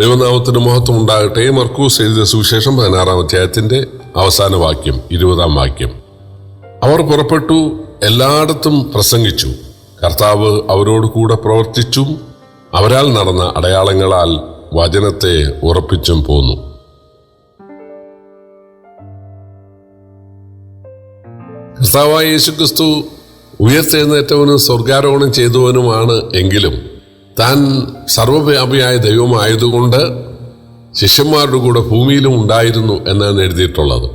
ദൈവനാമത്തിന് മഹത്വം ഉണ്ടാകട്ടെ. മർക്കൂസ് എഴുതിയ സുവിശേഷം പതിനാറാം അധ്യായത്തിന്റെ അവസാന വാക്യം ഇരുപതാം വാക്യം. അവർ പുറപ്പെട്ടു എല്ലായിടത്തും പ്രസംഗിച്ചു. കർത്താവ് അവരോട് കൂടെ പ്രവർത്തിച്ചും. അവരാൽ നടന്ന അടയാളങ്ങളാൽ വചനത്തെ ഉറപ്പിച്ചും പോന്നു. കർത്താവായ യേശുക്രിസ്തു ഉയർത്തെഴുന്നേറ്റവനും സ്വർഗാരോഹണം ചെയ്തവനുമാണ് എങ്കിലും താൻ സർവവ്യാപിയായ ദൈവമായതുകൊണ്ട് ശിഷ്യന്മാരുടെ കൂടെ ഭൂമിയിലും ഉണ്ടായിരുന്നു എന്നാണ് എഴുതിയിട്ടുള്ളത്.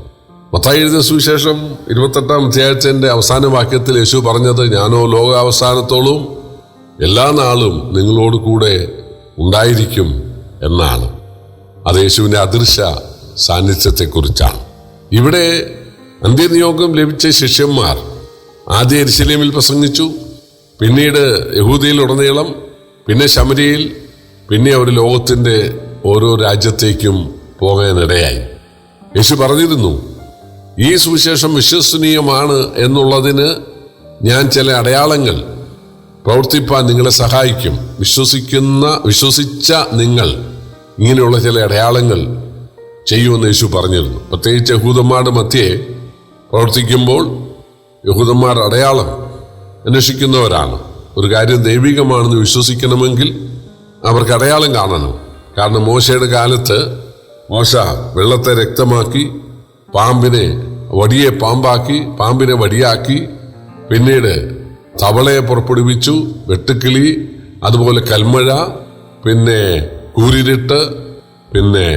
മത്തായി എഴുതിയ സുവിശേഷം ഇരുപത്തെട്ടാം അധ്യായത്തിന്റെ അവസാന വാക്യത്തിൽ യേശു പറഞ്ഞത് ഞാനോ ലോകാവസാനത്തോളം എല്ലാ നാളും നിങ്ങളോട് കൂടെ ഉണ്ടായിരിക്കും എന്നാണ്. അത് യേശുവിന്റെ അദൃശ്യ സാന്നിധ്യത്തെക്കുറിച്ചാണ്. ഇവിടെ അന്ത്യനിയോഗം ലഭിച്ച ശിഷ്യന്മാർ ആദ്യ എരിശിലേമിൽ പ്രസംഗിച്ചു പിന്നീട് യഹൂദിയിലുടനീളം പിന്നെ ശമരിയിൽ പിന്നെ അവർ ലോകത്തിന്റെ ഓരോ രാജ്യത്തേക്കും പോകാനിടയായി. യേശു പറഞ്ഞിരുന്നു ഈ സുവിശേഷം വിശ്വസനീയമാണ് എന്നുള്ളതിന് ഞാൻ ചില അടയാളങ്ങൾ പ്രവർത്തിപ്പാൻ നിങ്ങളെ സഹായിക്കും. വിശ്വസിക്കുന്ന വിശ്വസിച്ച നിങ്ങൾ ഇങ്ങനെയുള്ള ചില അടയാളങ്ങൾ ചെയ്യുമെന്ന് യേശു പറഞ്ഞിരുന്നു. പ്രത്യേകിച്ച് യഹൂദന്മാരുടെ മധ്യേ പ്രവർത്തിക്കുമ്പോൾ യഹൂദന്മാർ അടയാളം അന്വേഷിക്കുന്നവരാണ്. ഒരു കാര്യം ദൈവികമാണെന്ന് വിശ്വസിക്കണമെങ്കിൽ അവർക്ക് അടയാളം കാണണം. കാരണം മോശയുടെ കാലത്ത് മോശ വെള്ളത്തെ രക്തമാക്കി പാമ്പിനെ വടിയെ പാമ്പാക്കി പാമ്പിനെ വടിയാക്കി പിന്നീട് തവളയെ പുറപ്പെടുവിച്ചു വെട്ടുക്കിളി അതുപോലെ കൽമഴ പിന്നെ കൂരിരുട്ട് പിന്നെ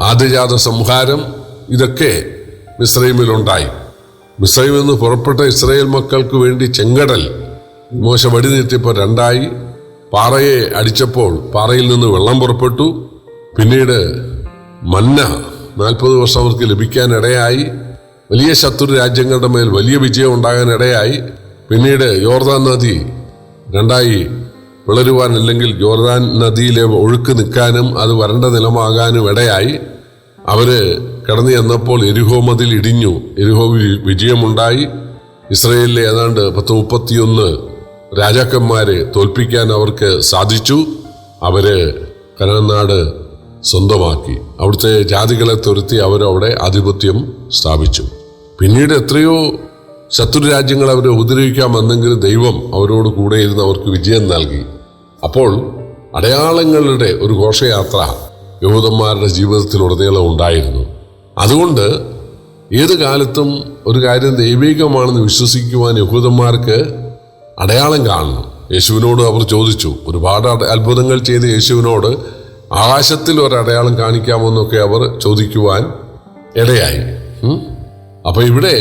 ആദ്യജാത സംഹാരം ഇതൊക്കെ മിശ്രൈമിലുണ്ടായി മിശ്രൈമിൽ നിന്ന് പുറപ്പെട്ട ഇസ്രയേൽ മക്കൾക്ക് വേണ്ടി ചെങ്കടൽ മോശ വടി രണ്ടായി പാറയെ അടിച്ചപ്പോൾ പാറയിൽ നിന്ന് വെള്ളം പുറപ്പെട്ടു. പിന്നീട് മന്ന നാൽപ്പത് വർഷം അവർക്ക് ലഭിക്കാനിടയായി. വലിയ ശത്രു രാജ്യങ്ങളുടെ മേൽ വലിയ വിജയം ഉണ്ടാകാനിടയായി. പിന്നീട് യോർദാൻ നദി രണ്ടായി പിളരുവാൻ അല്ലെങ്കിൽ യോർദാൻ നദിയിലെ ഒഴുക്ക് നിൽക്കാനും അത് വരണ്ട നിലമാകാനും ഇടയായി. അവർ കടന്നു ചെന്നപ്പോൾ എരിഹോ മതിൽ ഇടിഞ്ഞു. എരിഹോ വിജയമുണ്ടായി. ഇസ്രയേലിലെ ഏതാണ്ട് പത്ത് മുപ്പത്തിയൊന്ന് രാജാക്കന്മാരെ തോൽപ്പിക്കാൻ അവർക്ക് സാധിച്ചു. അവർ കനനാട് സ്വന്തമാക്കി. അവിടുത്തെ ജാതികളെ തുരുത്തി അവരവിടെ ആധിപത്യം സ്ഥാപിച്ചു. പിന്നീട് എത്രയോ ശത്രു രാജ്യങ്ങൾ അവരെ ഉപദ്രവിക്കാൻ വന്നെങ്കിലും ദൈവം അവരോട് കൂടെ ഇരുന്ന് അവർക്ക് വിജയം നൽകി. അപ്പോൾ അടയാളങ്ങളുടെ ഒരു ഘോഷയാത്ര യഹൂദന്മാരുടെ ജീവിതത്തിലുടനീളം ഉണ്ടായിരുന്നു. അതുകൊണ്ട് ഏത് കാലത്തും ഒരു കാര്യം ദൈവികമാണെന്ന് വിശ്വസിക്കുവാൻ യഹൂദന്മാർക്ക് അടയാളം കാണണം. യേശുവിനോട് അവർ ചോദിച്ചു ഒരുപാട് അത്ഭുതങ്ങൾ ചെയ്ത് യേശുവിനോട് ആകാശത്തിൽ ഒരു അടയാളം കാണിക്കാമെന്നൊക്കെ അവർ ചോദിക്കുവാൻ ഇടയായി. അപ്പോൾ അപ്പൊ ഇവിടെ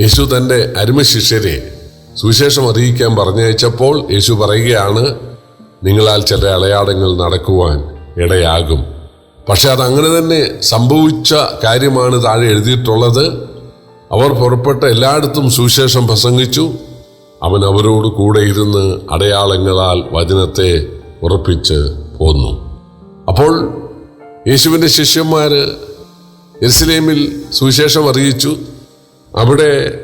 യേശു തന്റെ അരുമ ശിഷ്യരെ സുവിശേഷം അറിയിക്കാൻ പറഞ്ഞയച്ചപ്പോൾ യേശു പറയുകയാണ് നിങ്ങളാൽ ചില അടയാളങ്ങൾ നടക്കുവാൻ ഇടയാകും. പക്ഷെ അത് അങ്ങനെ തന്നെ സംഭവിച്ച കാര്യമാണ് താഴെ എഴുതിയിട്ടുള്ളത്. അവർ പുറപ്പെട്ട എല്ലായിടത്തും സുവിശേഷം പ്രസംഗിച്ചു. അവൻ അവരോട് കൂടെ ഇരുന്ന് അടയാളങ്ങളാൽ വചനത്തെ ഉറപ്പിച്ച് പോന്നു. അപ്പോൾ യേശുവിന്റെ ശിഷ്യന്മാർ എരുസലേമിൽ സുവിശേഷം അറിയിച്ചു. അവിടെ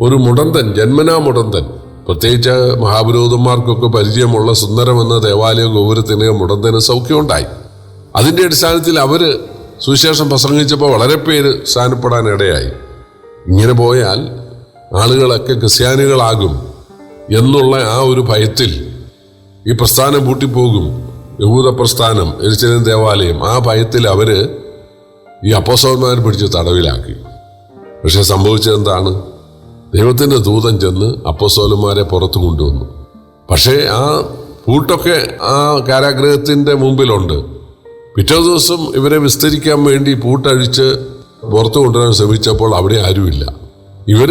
ഒരു മുടന്തൻ ജന്മനാ മുടന്തൻ പ്രത്യേകിച്ച് മഹാപുരോഹിതന്മാർക്കൊക്കെ പരിചയമുള്ള സുന്ദരമെന്ന ദേവാലയ ഗോപുരത്തിന് മുടന്തന് സൗഖ്യമുണ്ടായി അതിന്റെ അടിസ്ഥാനത്തിൽ അവർ സുവിശേഷം പ്രസംഗിച്ചപ്പോൾ വളരെ പേര് സ്ഥാനപ്പെടാൻ ഇടയായി ഇങ്ങനെ പോയാൽ ആളുകളൊക്കെ ക്രിസ്ത്യാനികളാകും. എന്നുള്ള ആ ഒരു ഭയത്തിൽ ഈ പ്രസ്ഥാനം പൂട്ടിപ്പോകും. യഹൂദ പ്രസ്ഥാനം എരിച്ചലും ദേവാലയം ആ ഭയത്തിൽ അവർ ഈ അപ്പോസവന്മാരെ പിടിച്ച് തടവിലാക്കി. പക്ഷെ സംഭവിച്ചത് എന്താണ്? ദൈവത്തിന്റെ ദൂതൻ ചെന്ന് അപ്പോസോലന്മാരെ പുറത്തു കൊണ്ടുവന്നു. പക്ഷേ ആ പൂട്ടൊക്കെ ആ കാരാഗ്രഹത്തിന്റെ മുമ്പിലുണ്ട്. പിറ്റേ ദിവസം ഇവരെ വിസ്തരിക്കാൻ വേണ്ടി പൂട്ടഴിച്ച് പുറത്തു കൊണ്ടുവരാൻ ശ്രമിച്ചപ്പോൾ അവിടെ ആരുമില്ല. ഇവർ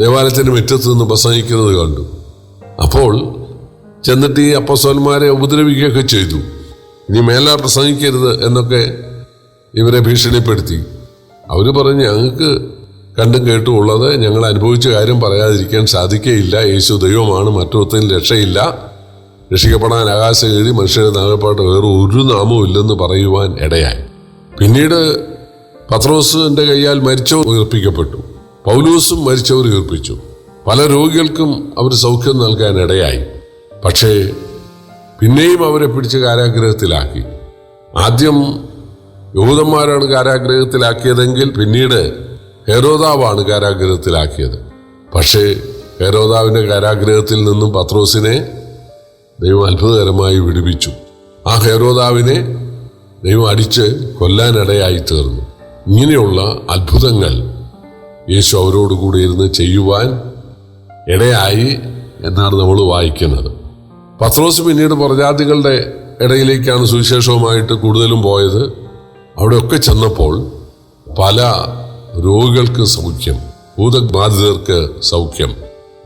ദേവാലയത്തിന് മുറ്റത്ത് നിന്ന് പ്രസംഗിക്കുന്നത് കണ്ടു. അപ്പോൾ ചെന്നിട്ട് ഈ അപ്പസ്വന്മാരെ ഉപദ്രവിക്കുകയൊക്കെ ചെയ്തു. ഇനി മേലാ പ്രസംഗിക്കരുത് എന്നൊക്കെ ഇവരെ ഭീഷണിപ്പെടുത്തി. അവർ പറഞ്ഞു ഞങ്ങൾക്ക് കണ്ടും കേട്ടും ഉള്ളത് ഞങ്ങൾ അനുഭവിച്ച കാര്യം പറയാതിരിക്കാൻ സാധിക്കുകയില്ല. യേശു ദൈവമാണ് മറ്റൊരുത്തിന് രക്ഷയില്ല. രക്ഷിക്കപ്പെടാൻ ആകാശം എഴുതി മനുഷ്യരെ നാഗപ്പാട്ട് വേറെ ഒരു നാമവും ഇല്ലെന്ന് പറയുവാൻ ഇടയായി. പിന്നീട് പത്രോസിന്റെ കൈയാൽ മരിച്ചോ ഉയർപ്പിക്കപ്പെട്ടു. പൗലൂസും മരിച്ചവർ ഏർപ്പിച്ചു പല രോഗികൾക്കും അവർ സൗഖ്യം നൽകാൻ ഇടയായി. പക്ഷേ പിന്നെയും അവരെ പിടിച്ച് കാരാഗ്രഹത്തിലാക്കി. ആദ്യം യഹൂദന്മാരാണ് കാരാഗ്രഹത്തിലാക്കിയതെങ്കിൽ പിന്നീട് ഹെരോദാവാണ് കാരാഗ്രഹത്തിലാക്കിയത്. പക്ഷേ ഹെരോദാവിന്റെ കാരാഗ്രഹത്തിൽ നിന്നും പത്രോസിനെ ദൈവം അത്ഭുതകരമായി വിടുവിച്ചു. ആ ഹെരോദാവിനെ ദൈവം അടിച്ച് കൊല്ലാനിടയായി തീർന്നു. ഇങ്ങനെയുള്ള അത്ഭുതങ്ങൾ യേശു അവരോട് കൂടി ഇരുന്ന് ചെയ്യുവാൻ ഇടയായി എന്നാണ് നമ്മൾ വായിക്കുന്നത്. പത്രോസ് പിന്നീട് പ്രജാതികളുടെ ഇടയിലേക്കാണ് സുവിശേഷവുമായിട്ട് കൂടുതലും പോയത്. അവിടെയൊക്കെ ചെന്നപ്പോൾ പല രോഗികൾക്ക് സൗഖ്യം ഭൂതബാധിതർക്ക് സൗഖ്യം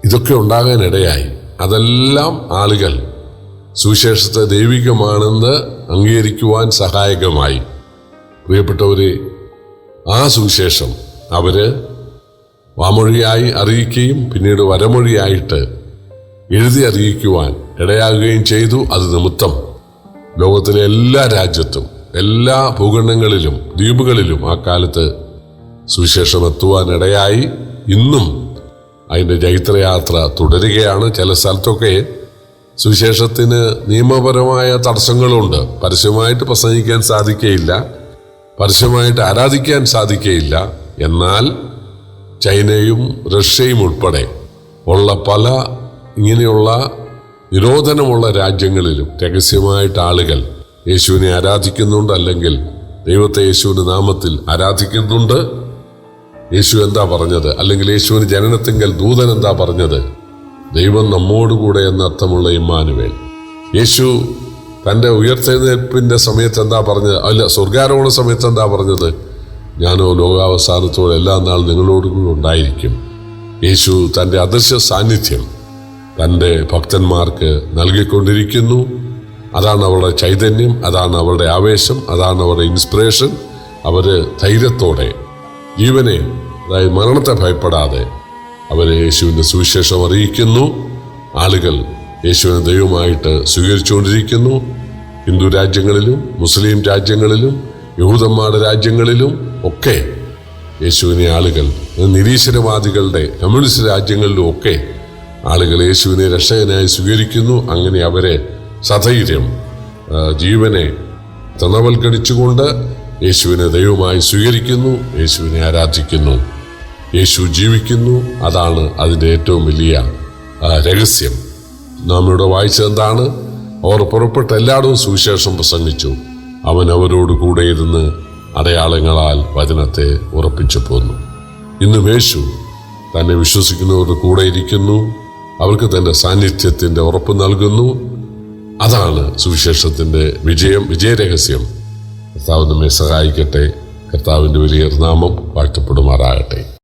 ഇതൊക്കെ ഉണ്ടാകാൻ ഇടയായി. അതെല്ലാം ആളുകൾ സുവിശേഷത്തെ ദൈവികമാണെന്ന് അംഗീകരിക്കുവാൻ സഹായകമായി. പ്രിയപ്പെട്ടവരെ ആ സുവിശേഷം അവർ വാമൊഴിയായി അറിയിക്കുകയും പിന്നീട് വരമൊഴിയായിട്ട് എഴുതി അറിയിക്കുവാൻ ഇടയാകുകയും ചെയ്തു. അത് നിമിത്തം ലോകത്തിലെ എല്ലാ രാജ്യത്തും എല്ലാ ഭൂഖണ്ഡങ്ങളിലും ദ്വീപുകളിലും ആ കാലത്ത് സുവിശേഷം എത്തുവാൻ ഇടയായി. ഇന്നും അതിന്റെ ചൈത്രയാത്ര തുടരുകയാണ്. ചില സ്ഥലത്തൊക്കെ സുവിശേഷത്തിന് നിയമപരമായ തടസ്സങ്ങളുണ്ട്. പരസ്യമായിട്ട് പ്രസംഗിക്കാൻ സാധിക്കുകയില്ല പരസ്യമായിട്ട് ആരാധിക്കാൻ സാധിക്കുകയില്ല എന്നാൽ ചൈനയും റഷ്യയും ഉൾപ്പെടെ ഉള്ള പല ഇങ്ങനെയുള്ള നിരോധനമുള്ള രാജ്യങ്ങളിലും രഹസ്യമായിട്ട് ആളുകൾ യേശുവിനെ ആരാധിക്കുന്നുണ്ട് അല്ലെങ്കിൽ ദൈവത്തെ യേശുവിന്റെ നാമത്തിൽ ആരാധിക്കുന്നുണ്ട്? യേശു എന്താ പറഞ്ഞത്? അല്ലെങ്കിൽ യേശുവിന് ജനനത്തിങ്കൽ ദൂതൻ എന്താ പറഞ്ഞത്? ദൈവം നമ്മോടുകൂടെ എന്നർത്ഥമുള്ള ഇമ്മാനുവേൽ. യേശു തന്റെ ഉയർത്തെഴുന്നേൽപ്പിന്റെ സമയത്ത് എന്താ പറഞ്ഞത്? അല്ല സ്വർഗാരോഹണ സമയത്ത് എന്താ പറഞ്ഞത്? ഞാനോ ലോകാവസാനത്തോടെ എല്ലാ നാൾ നിങ്ങളോടുകൂടി ഉണ്ടായിരിക്കും. യേശു തന്റെ അദൃശ്യ സാന്നിധ്യം തന്റെ ഭക്തന്മാർക്ക് നൽകിക്കൊണ്ടിരിക്കുന്നു. അതാണ് അവളുടെ ചൈതന്യം അതാണ് അവളുടെ ആവേശം അതാണ് അവരുടെ ഇൻസ്പിറേഷൻ. അവർ ധൈര്യത്തോടെ ജീവനെ അതായത് മരണത്തെ ഭയപ്പെടാതെ അവർ യേശുവിന്റെ സുവിശേഷം അറിയിക്കുന്നു. ആളുകൾ യേശുവിനെ ദൈവമായിട്ട് സ്വീകരിച്ചുകൊണ്ടിരിക്കുന്നു. ഹിന്ദു രാജ്യങ്ങളിലും മുസ്ലിം രാജ്യങ്ങളിലും യഹൂദന്മാരുടെ രാജ്യങ്ങളിലും ഒക്കെ യേശുവിനെ ആളുകൾ നിരീശ്വരവാദികളുടെ കമ്മ്യൂണിസ്റ്റ് രാജ്യങ്ങളിലും ഒക്കെ ആളുകൾ യേശുവിനെ രക്ഷകനായി സ്വീകരിക്കുന്നു. അങ്ങനെ അവരെ സധൈര്യം ജീവനെ തണവൽക്കടിച്ചുകൊണ്ട് യേശുവിനെ ദൈവമായി സ്വീകരിക്കുന്നു യേശുവിനെ ആരാധിക്കുന്നു യേശു ജീവിക്കുന്നു. അതാണ് അതിന്റെ ഏറ്റവും വലിയ രഹസ്യം. നാം ഇവിടെ വായിച്ചത് എന്താണ്? അവർ പുറപ്പെട്ട് എല്ലായിടവും സുവിശേഷം പ്രസംഗിച്ചു. അവൻ അവരോട് കൂടെ ഇരുന്ന് അടയാളങ്ങളാൽ വചനത്തെ ഉറപ്പിച്ചു പോന്നു. ഇന്ന് വേശു തന്നെ വിശ്വസിക്കുന്നവരുടെ കൂടെ ഇരിക്കുന്നു. അവർക്ക് തന്റെ സാന്നിധ്യത്തിന്റെ ഉറപ്പ് നൽകുന്നു. അതാണ് സുവിശേഷത്തിന്റെ വിജയം വിജയരഹസ്യം. കർത്താവ് നമ്മെ സഹായിക്കട്ടെ. കർത്താവിന്റെ വലിയ നാമം വാഴ്ത്തപ്പെടുമാറാകട്ടെ.